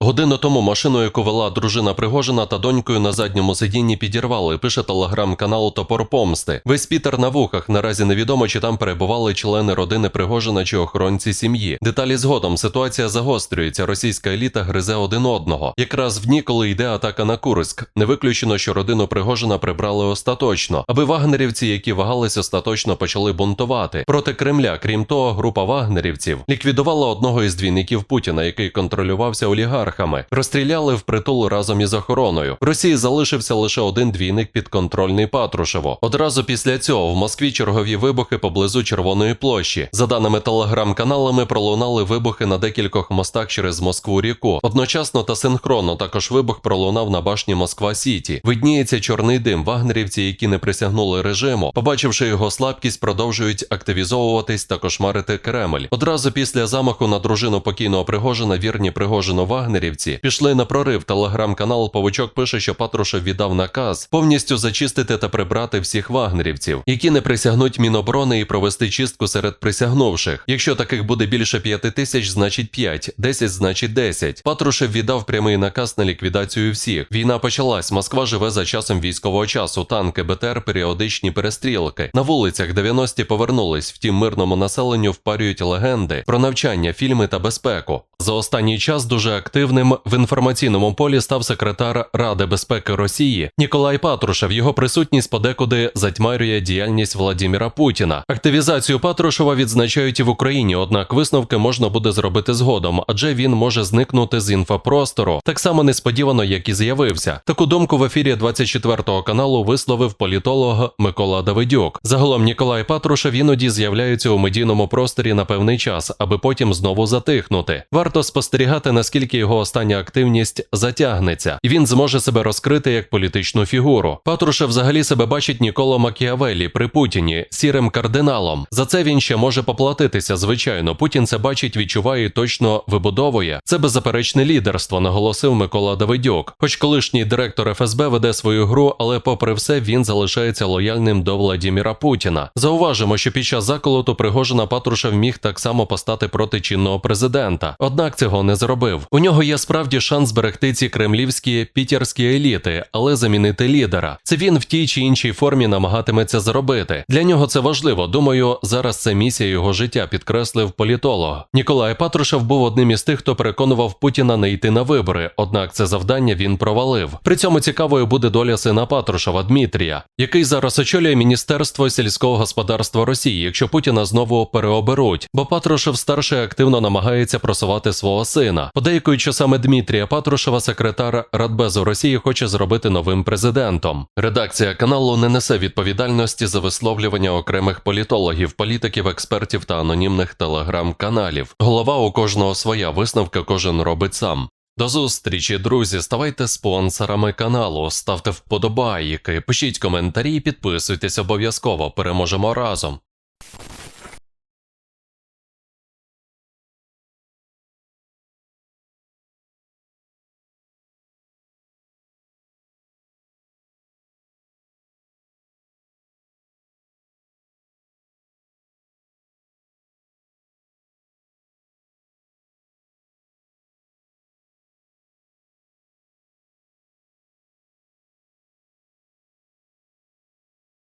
Годину тому машину, яку вела дружина Пригожина та донькою на задньому сидінні підірвали, пише телеграм-канал Топор Помсти. Весь Пітер на вухах. Наразі невідомо, чи там перебували члени родини Пригожина чи охоронці сім'ї. Деталі згодом ситуація загострюється. Російська еліта гризе один одного. Якраз в дні, коли йде атака на Курськ. Не виключено, що родину Пригожина прибрали остаточно, аби вагнерівці, які вагались, остаточно почали бунтувати проти Кремля. Крім того, група вагнерівців ліквідувала одного із двійників Путіна, який контролювався олігархами. Розстріляли впритул разом із охороною. В Росії залишився лише один двійник підконтрольний Патрушево. Одразу після цього в Москві чергові вибухи поблизу Червоної площі. За даними телеграм-каналами, пролунали вибухи на декількох мостах через Москву ріку. Одночасно та синхронно також вибух пролунав на башні Москва Сіті. Видніється чорний дим. Вагнерівці, які не присягнули режиму, побачивши його слабкість, продовжують активізовуватись та кошмарити Кремль. Одразу після замаху на дружину покійного Пригожина, вірні Пригожину Вагнерівці пішли на прорив. Телеграм-канал Павучок пише, що Патрушев віддав наказ повністю зачистити та прибрати всіх вагнерівців, які не присягнуть Міноборони і провести чистку серед присягнувших. Якщо таких буде більше п'яти тисяч, значить 5, 10 значить 10. Патрушев віддав прямий наказ на ліквідацію всіх. Війна почалась. Москва живе за часом військового часу. Танки, БТР, періодичні перестрілки. На вулицях 90-ті повернулись. Втім, мирному населенню впарюють легенди про навчання, фільми та безпеку. За останній час дуже активним в інформаційному полі став секретар Ради безпеки Росії Ніколай Патрушев. Його присутність подекуди затьмарює діяльність Владіміра Путіна. Активізацію Патрушева відзначають і в Україні, однак висновки можна буде зробити згодом, адже він може зникнути з інфопростору так само несподівано, як і з'явився. Таку думку в ефірі 24 каналу висловив політолог Микола Давидюк. Загалом Ніколай Патрушев іноді з'являється у медійному просторі на певний час, аби потім знову затихнути. Варто спостерігати, наскільки його остання активність затягнеться, і він зможе себе розкрити як політичну фігуру. Патрушев взагалі себе бачить Ніколо Макіавелі при Путіні сірим кардиналом. За це він ще може поплатитися. Звичайно, Путін це бачить, відчуває і точно вибудовує. Це беззаперечне лідерство, наголосив Микола Давидюк. Хоч колишній директор ФСБ веде свою гру, але попри все він залишається лояльним до Владіміра Путіна. Зауважимо, що під час заколоту Пригожина Патрушев міг так само постати проти чинного президента. Однак цього не зробив. У нього є справді шанс зберегти ці кремлівські пітерські еліти, але замінити лідера. Це він в тій чи іншій формі намагатиметься зробити. Для нього це важливо. Думаю, зараз це місія його життя, підкреслив політолог. Ніколай Патрушев був одним із тих, хто переконував Путіна не йти на вибори. Однак це завдання він провалив. При цьому цікавою буде доля сина Патрушева Дмитрія, який зараз очолює Міністерство сільського господарства Росії, якщо Путіна знову переоберуть. Бо Патрушев старший активно намагається просувати свого сина. Подейкують, що саме Дмитрія Патрушева, секретар Радбезу Росії, хоче зробити новим президентом. Редакція каналу не несе відповідальності за висловлювання окремих політологів, політиків, експертів та анонімних телеграм-каналів. Голова у кожного своя висновка, кожен робить сам. До зустрічі, друзі. Ставайте спонсорами каналу, ставте вподобайки, пишіть коментарі, і підписуйтесь обов'язково. Переможемо разом.